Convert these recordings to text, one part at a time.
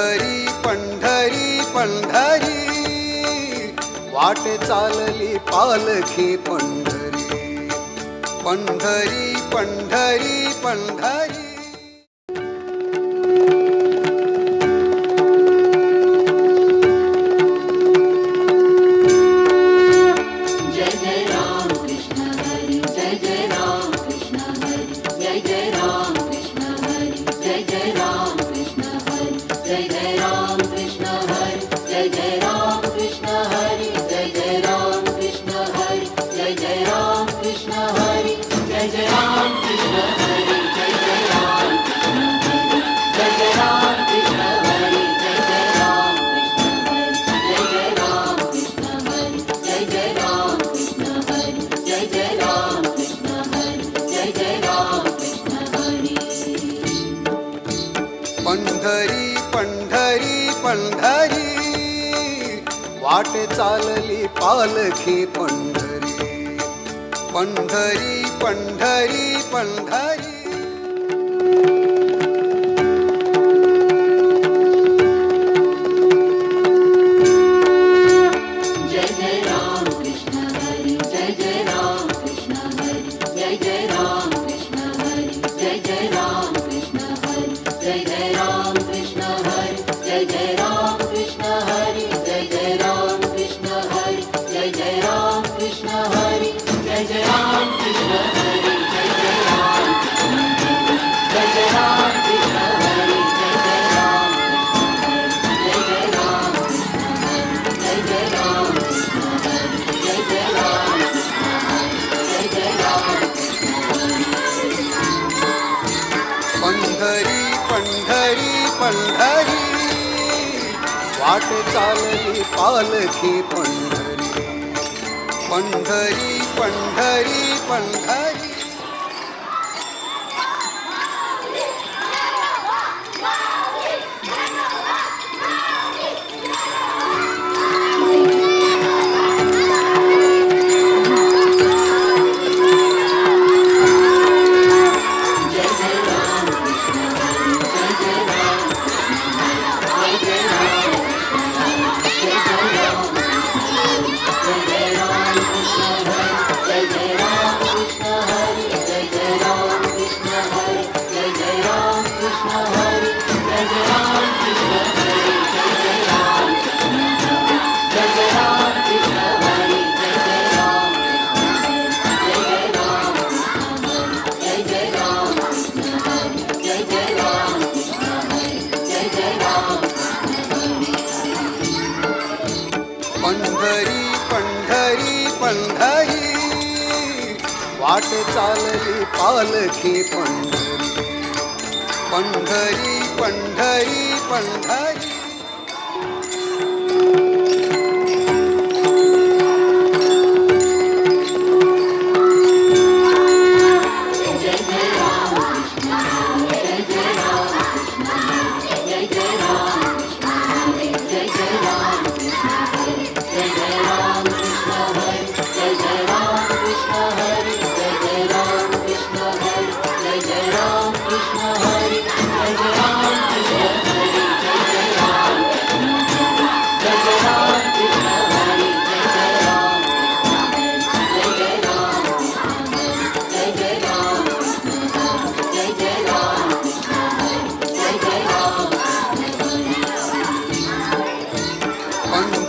पंढरी पंढरी पंढरी. वाट चालली पालखी पंढरी. पंढरी पंढरी पंढरी. चालली पालखी पंढरी. पंढरी पंढरी पंढरी. जय जय राम पंढरी वाट चालली पालखी पंढरी. पंढरी पंढरी पंढरी. पंढरी वाट चालली पालखी पंढरी. पंढरी पंढरी पंढरी.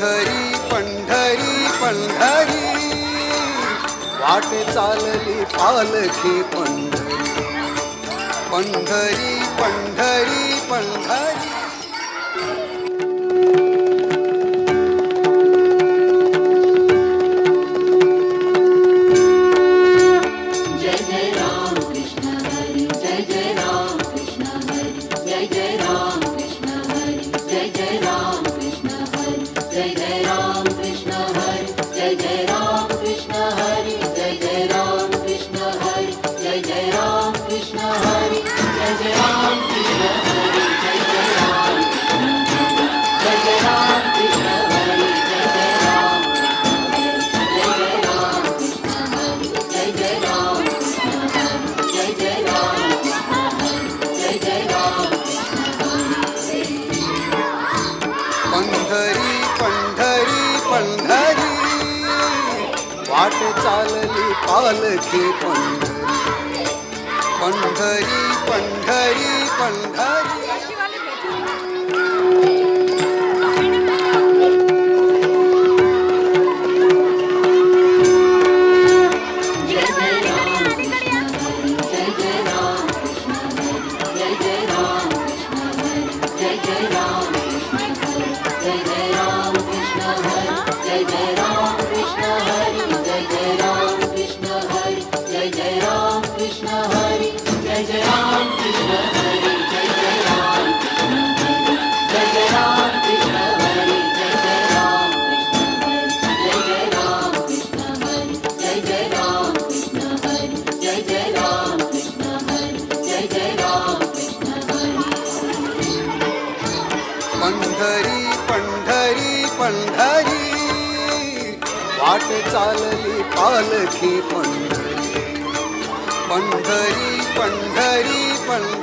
पंढरी पंढरी पंढरी. वाट चालली पालखी पंढरी. पंढरी पंढरी पंढरी. चालली पालके पंढरी पंढरी पंढरी पंढरी Jai वाट चालली पालखी पंढरी. पंढरी पंढरी पंढरी.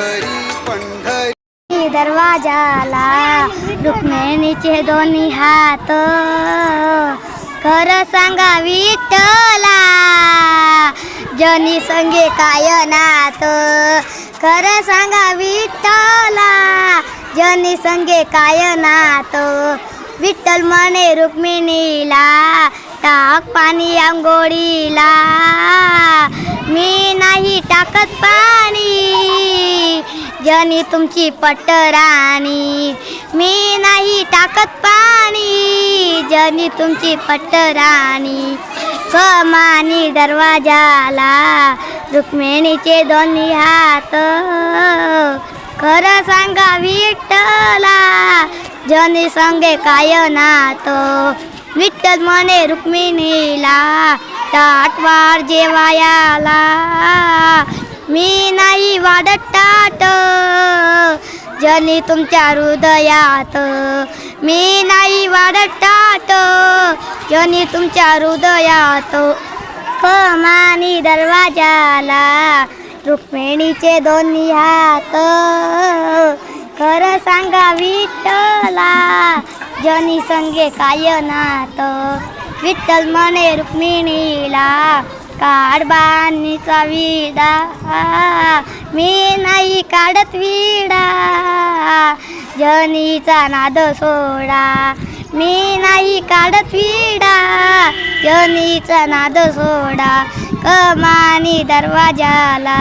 पंढरी पंढरी. दरवाजाला रुक्मिणीचे दोन्ही हात. खरं सांगा विठ्ठला जनी संगे काय नात. खरं सांगा विठ्ठला जनी संगे काय नात. विठ्ठल म्हणे रुक्मिणीला टाक पाणी आंघोळीला. मी नाही टाकत पाणी. जनी तुमची पट्टराणी मी नाही टाकत पाणी. जनी तुमची पट्टराणी कमानी दरवाजाला. रुक्मिणीचे दोन्ही हात. खरं सांगा विठ्ठला. जनी संगे काय नात विठ्ठल म्हणे रुक्मिणीला ताटवार जेवायाला मी नाही वाढत टाट जनी तुमच्या हृदयात. मी नाही वाढत टाट जनी तुमच्या हृदयात. कमानी दरवाजाला रुक्मिणीचे दोन्ही हात. खरं सांगा विठ्ठला. जनी संगे काय नात विठ्ठल म्हणे रुक्मिणीला काढबाणीचा विडा. मी नाही काढत विडा. जनीचा नाद सोडा. मी नाही काढत विडा. जनीचा नाद सोडा. कमानी दरवाजाला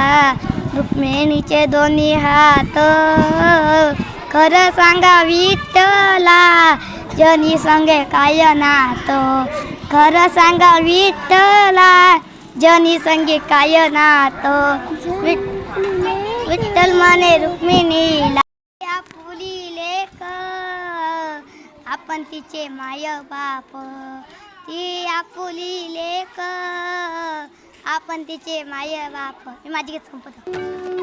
रुक्मिणीचे दोन्ही हात. खरं सांगा विठ्ठला जनी संगे काय नात. खरं सांगा विठ्ठला जनी संगे काय नात. विठ्ठल म्हणे रुक्मिणीला फुली लेख. आपण तिचे माय बाप. ती आपुली लेख. आपण तिचे माय बाप मी माझी गीत संपत.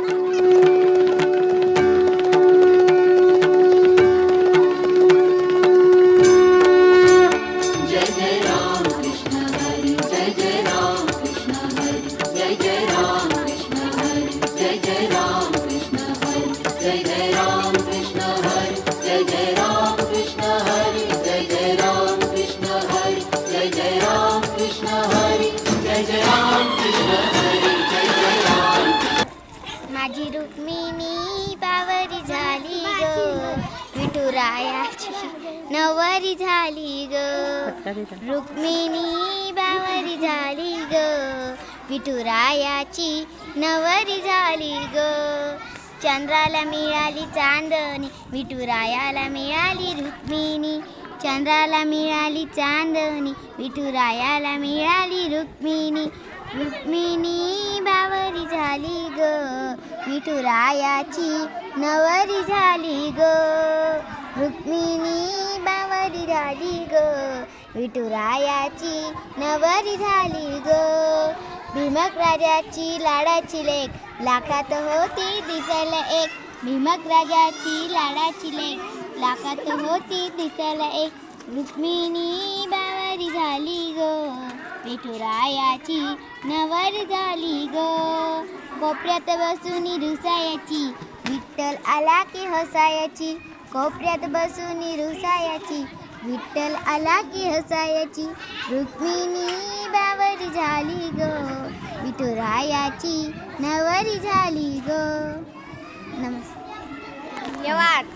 झाली ग. रुक्मिणी बावरी झाली ग. विठुरायाची नवरी झाली ग. चंद्राला मिळाली चांदणी विठुरायाला मिळाली रुक्मिणी. चंद्राला मिळाली चांदणी विठुरायाला मिळाली रुक्मिणी. रुक्मिणी बावरी झाली ग. विठुरायाची नवरी झाली ग. रुक्मिणी निराली झाली ग. विठुरायाची नवरी झाली ग. भीमक राजाची लाडाची लेख. लाखात होती दिसायला एक. भीमक राजाची लाडाची लेख. लाखात होती दिसायला एक. रुक्मिणी बावरी झाली ग. विठुरायाची नवरी झाली ग. कोपऱ्यात बसून रुसायाची. विठ्ठल आला की हसायाची. कोपऱ्यात बसून रुसायाची. विठ्ठल आला की हसायाची. रुक्मिणी बावरी झाली ग. विठुरायाची नवरी झाली ग. नमस्कार. धन्यवाद.